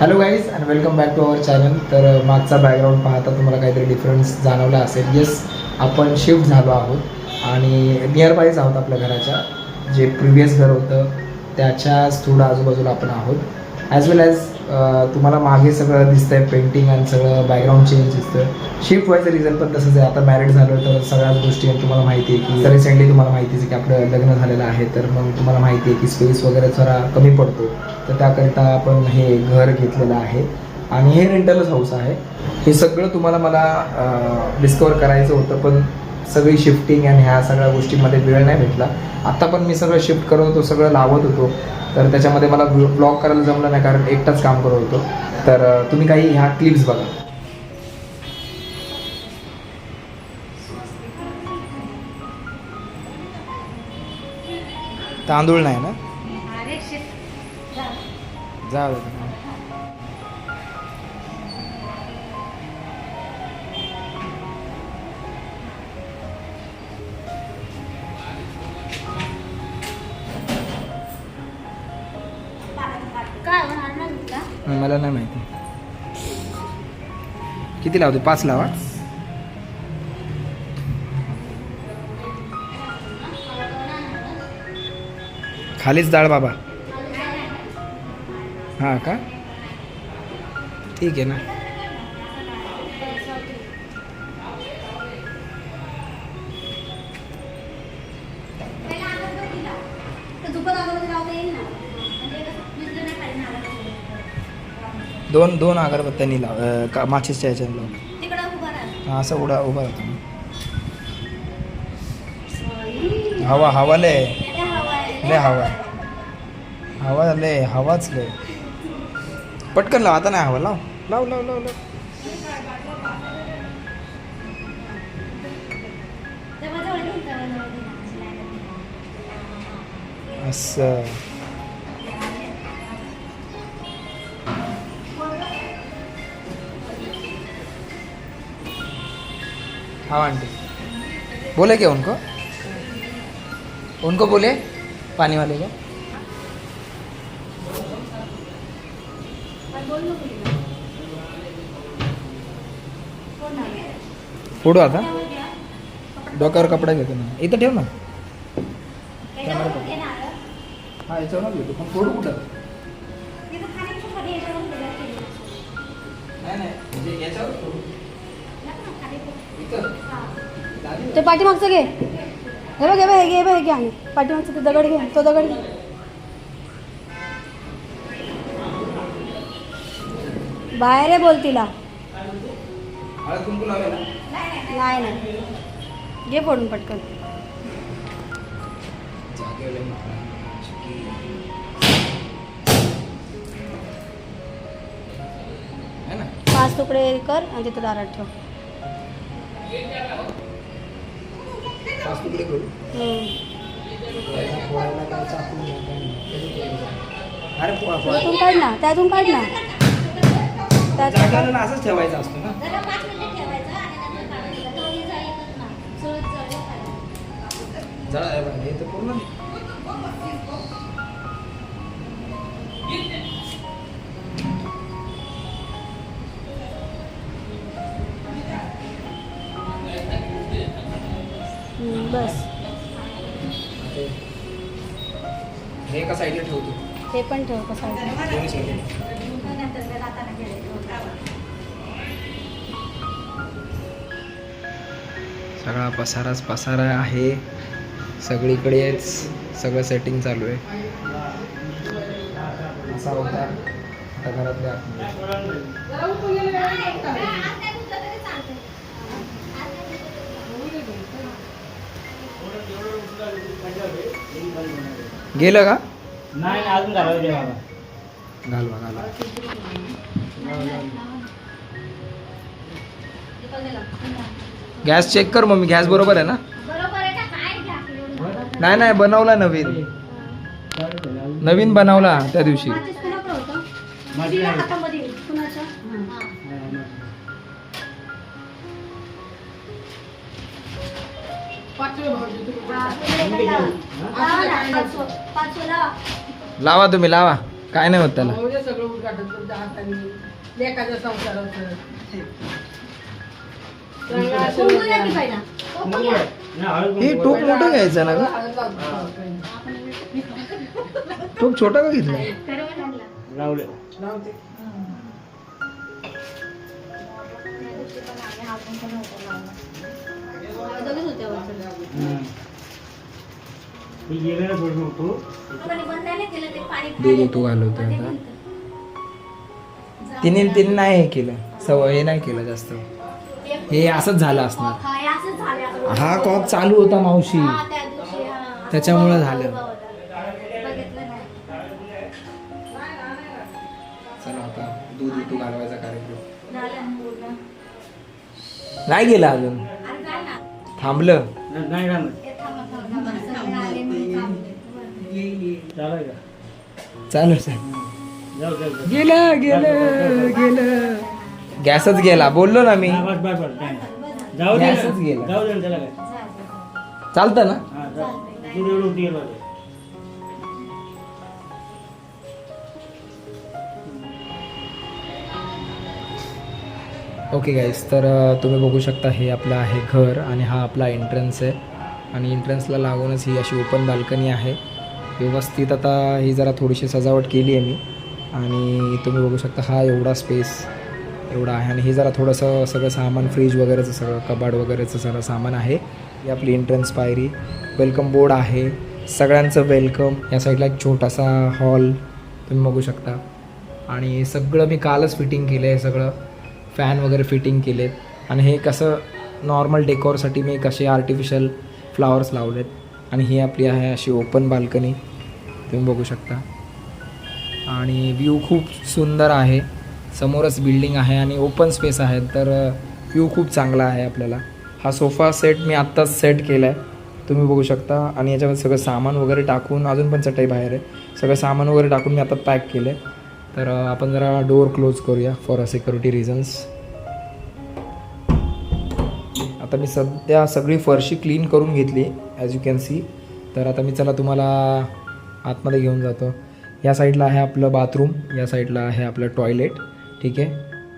Hello guys and welcome back to our channel तर मागचा background पाहता तुम्हाला काहीतरी डिफरन्स जाणवला असेल. येस आपण शिफ्ट झालो आहोत आणि नियर बायच आहोत आपल्या घराच्या. जे प्रिव्हियस घर होतं त्याच्याच थोडं आजूबाजूला आपण आहोत. ॲज वेल ॲज तुम्हाला मागे सगळं दिसतंय पेंटिंग आणि सगळं बॅकग्राऊंड चेंज दिसतं शिफ्ट व्हायचं रिझन पण तसंच आहे. आता मॅरिड झालो तर सगळ्याच गोष्टी तुम्हाला माहिती आहे की रिसेंटली तुम्हाला माहितीच आहे की आपलं लग्न झालेलं आहे. तर मग तुम्हाला माहिती आहे की स्पेस वगैरे जरा कमी पडतो. तर त्याकरिता आपण हे घर घेतलेलं आहे. आणि हे रेंटलच हाऊस आहे. हे सगळं तुम्हाला मला डिस्कवर करायचं होतं. पण सगळी शिफ्टिंग आणि ह्या सगळ्या गोष्टींमध्ये वेळ नाही भेटला. आत्ता पण मी सगळं शिफ्ट करत होतो सगळं लावत होतो. तर त्याच्यामध्ये मला ब्लॉग करायला जमलं नाही कारण एकटाच काम करत होतो. तर तुम्ही काही ह्या क्लिप्स बघा. तांदूळ नाही ना? जाऊ मला नाही माहिती. किती लावते? पाच लावा. खालीच डाळ बाबा. हां का? ठीक आहे ना. दुपार दोन दोन अगरबत्त्यांनी लाव अं, का माचीसच्या ह्याच्याने लाव. तिकडं उभा राहा. हां असं उडा उभा राहतो हवा हवा लय लय हवा आहे. लय हवा. हवा लय हवाच लय पटकन लाव आता नाही हवा लाव. लाव लाव लाव लाव. जवळ-जवळ घेऊन जा, जवळ घेऊन जा. असं. हाँ आंटी बोले क्या उनको उनको बोले पानी वाले को पण बोल नको तिला. कोण नाही? फोडू आता त्यावर घ्या. डोक्यावर कपडा घेतो ना इथं ठेव ना याच्यावर घे नारळ. हा याच्यावर घेतो पण फोडू कुठं तिथं खाण्यापेक्षा खाली याच्यावर उभा केली. नाही नाही म्हणजे याच्यावर फोडू नको ना, खाली ठेव. इथं हा. ते पाठीमागचं घे. हे बघ हे बघ हे घे हे बघ हे घे आणि पाठीमागचं ते दगड घे तो दगड घे. बाहेर आहे बोल तिला. नाही नाही. घे फोडून पटकन. पाच तुकडे कर आणि तिथं दारात ठेव. तुकडे करू. अरे त्यातून काढ ना त्यातून काढ ना. त्यात जागाला असंच ठेवायचा असतो ना. जरा हे तर पूर्ण हे एका साईडला ठेवतो ते पण ठेव कसं आहे. दोन्ही साईडला. सगळा पसाराच पसारा आहे सगळीकडेच सगळं सेटिंग चालू आहे असा होता आता घरातल्या आतमध्ये. गेलं का? नाही अजून घालावं दे बाबा. घालवा घालवा. गॅस चेक कर मम्मी गॅस बरोबर आहे ना? नाही नाही बनवला नवीन. नवीन बनवला त्या दिवशी. लावा ना, पाचवं- पाचवं लावा. लावा तुम्ही लावा काय नाही होत त्याला सगळं उद्घाटन तुमच्या हाताने संसाराचं हे. टोप मोठं घ्यायचं ना. टोप छोटा का घेतला लावले लावते. दोघीच तू. दूध तू आता. तिने तिने नाही हे केलं. सवय हे नाही केलं जास्त. हे असंच झालं असणार. हा, असंच झालं आता. कॉक चालू होता मावशी. हा, हा. त्याच्यामुळं झालं. चला आता दूध उतू घालवायचा कार्यक्रम. नाही गेला अजून? थांबलं नाही. हे थांबले. चालू जाऊ. गेलं गेलं गेलं गॅसच गेला बोललो ना मी गॅसच. गेला. जाऊ दे ना त्याला काय चालतं ना ओके गाईज तर तुम्ही बघू शकता हे आपलं आहे घर आणि हा आपला एंट्रन्स आहे. आणि एंट्रन्सला लागूनच ही अशी ओपन बाल्कनी आहे. व्यवस्थित आता ही जरा थोडीशी सजावट केली आहे मी. आणि तुम्ही बघू शकता हा एवढा स्पेस एवढा आहे. आणि हे जरा थोडंसं सगळं सामान फ्रीज वगैरेचं सगळं कबाड वगैरेचं सगळं सामान आहे. ही आपली एंट्रन्स पायरी. वेलकम बोर्ड आहे. सगळ्यांचं वेलकम या साईडला एक छोटासा हॉल तुम्ही बघू शकता. आणि सगळं मी कालच फिटिंग केलं आहे सगळं. फॅन वगैरे फिटिंग केलेत. आणि हे कसं नॉर्मल डेकोरसाठी मी कसे आर्टिफिशियल फ्लावर्स लावलेत. आणि ही आपली आहे अशी ओपन बाल्कनी तुम्ही बघू शकता. आणि व्ह्यू खूप सुंदर आहे. समोरच बिल्डिंग आहे आणि ओपन स्पेस आहे. तर व्ह्यू खूप चांगला आहे आपल्याला. हा सोफा सेट मी आत्ताच सेट केला आहे तुम्ही बघू शकता. आणि याच्यामध्ये सगळं सामान वगैरे टाकून अजून पण चटई बाहेर आहे. सगळं सामान वगैरे टाकून मी आता पॅक केलं आहे तर आपण जरा डोअर क्लोज करूया फॉर अ सिक्युरिटी रिझन्स आता मी सध्या सगळी फरशी क्लीन करून घेतली ॲज यू कॅन सी तर आता मी चला तुम्हाला आतमध्ये घेऊन जातो. या साईडला आहे आपलं बाथरूम या साईडला आहे आपलं टॉयलेट ठीक आहे?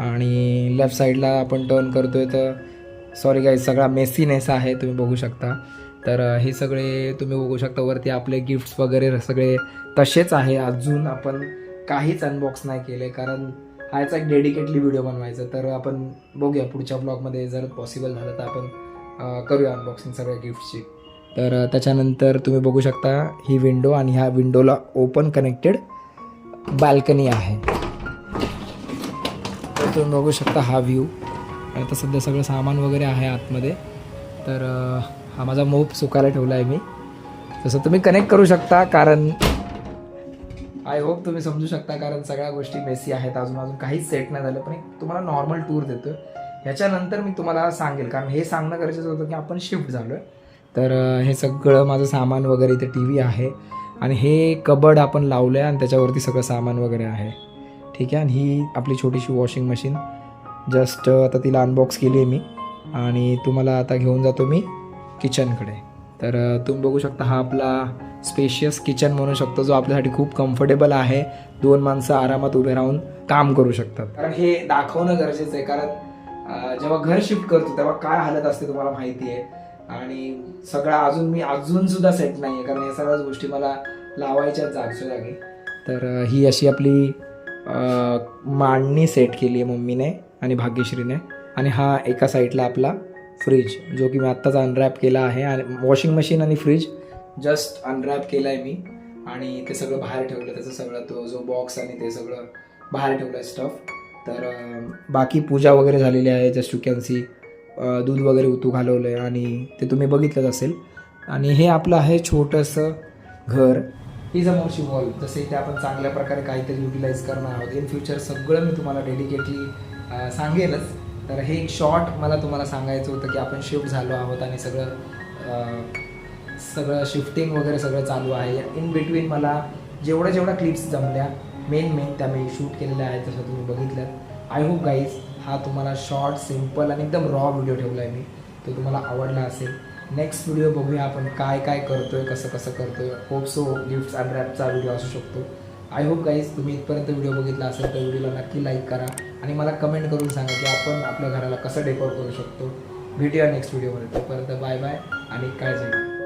आणि लेफ्ट साईडला आपण टर्न करतोय तर सॉरी गाईज सगळा मेसीनेस आहे तुम्ही बघू शकता. तर हे सगळे तुम्ही बघू शकता. वरती आपले गिफ्ट्स वगैरे सगळे तसेच आहे. अजून आपण काहीच अनबॉक्स नाही केले कारण हा याचा एक डेडिकेटली व्हिडिओ बनवायचा. तर आपण बघूया पुढच्या ब्लॉगमध्ये जर पॉसिबल झालं तर आपण करूया अनबॉक्सिंग सगळ्या गिफ्टची तर त्याच्यानंतर तुम्ही बघू शकता ही विंडो आणि ह्या विंडोला ओपन कनेक्टेड बाल्कनी आहे. तर तुम्ही बघू शकता हा व्ह्यू आता सध्या सगळं सामान वगैरे आहे आतमध्ये. तर हा माझा मोप सुकायला ठेवला आहे मी. तसं तुम्ही कनेक्ट करू शकता कारण आय होप तुम्ही समजू शकता कारण सगळ्या गोष्टी मेसी आहेत. अजून अजून काहीच सेट नाही झालं पण एक तुम्हाला नॉर्मल टूर देतो ह्याच्यानंतर मी तुम्हाला सांगेल कारण हे सांगणं गरजेचं होतं की आपण शिफ्ट झालो आहे तर हे सगळं माझं सामान वगैरे इथे टी व्ही आहे. आणि हे कबड आपण लावलं आहे आणि त्याच्यावरती सगळं सामान वगैरे आहे. ठीक आहे? आणि ही आपली छोटीशी वॉशिंग मशीन जस्ट आता तिला अनबॉक्स केली आहे मी. आणि तुम्हाला आता घेऊन जातो मी किचनकडे तर तुम्ही बघू शकता हा आपला स्पेशियस किचन म्हणू शकतो जो आपल्यासाठी खूप कम्फर्टेबल आहे. दोन माणसं आरामात उभे राहून काम करू शकतात. कारण हे दाखवणं गरजेचं आहे. कारण जेव्हा घर शिफ्ट करतो तेव्हा काय हालत असते तुम्हाला माहिती आहे. आणि सगळं अजून मी अजून सुद्धा सेट नाही आहे कारण या सगळ्याच गोष्टी मला लावायच्याच जागच्या जागी. तर ही अशी आपली मांडणी सेट केली आहे मम्मीने आणि भाग्यश्रीने. आणि हा एका साईडला आपला फ्रीज जो की मी आत्ताच अनरॅप केला आहे. आणि वॉशिंग मशीन आणि फ्रीज जस्ट अनरॅप केला आहे मी. आणि ते सगळं बाहेर ठेवलं त्याचं सगळं तो जो बॉक्स आणि ते सगळं बाहेर ठेवलं आहे स्टफ तर बाकी पूजा वगैरे झालेली आहे जस्ट यू कॅन सी दूध वगैरे उतू घालवलं आहे आणि ते तुम्ही बघितलंच असेल. आणि हे आपलं आहे छोटंसं घर. ही समोरची वॉल जसे इथे आपण चांगल्या प्रकारे काहीतरी युटिलाइज करणार आहोत. इन फ्युचर सगळं मी तुम्हाला डेडिकेटली सांगेलच. तर हे एक शॉर्ट मला तुम्हाला सांगायचं होतं की आपण शिफ्ट झालो आहोत आणि सगळं सगळं शिफ्टिंग वगैरे सगळं चालू आहे. इन बिटवीन मला जेवढ्या जेवढ्या क्लिप्स जमल्या मेन मेन त्या मी शूट केलेल्या आहेत जसं तुम्ही बघितलं. आय होप गाईज हा तुम्हाला शॉर्ट सिंपल आणि एकदम रॉ व्हिडिओ ठेवला आहे मी. तो तुम्हाला आवडला असेल. नेक्स्ट व्हिडिओ बघूया आपण काय काय करतो आहे कसं कसं करतो आहे होप सो गिफ्ट्स अँड रॅपचा व्हिडिओ असू शकतो. आय होप गाईज तुम्ही इथपर्यंत व्हिडिओ बघितला असेल तर व्हिडिओला नक्की लाईक करा. आणि मला कमेंट करून सांगा की आपण आपल्या घराला कसं डेकोर करू शकतो. भेटूया नेक्स्ट व्हिडिओमध्ये तोपर्यंत बाय बाय आणि काळजी घ्या.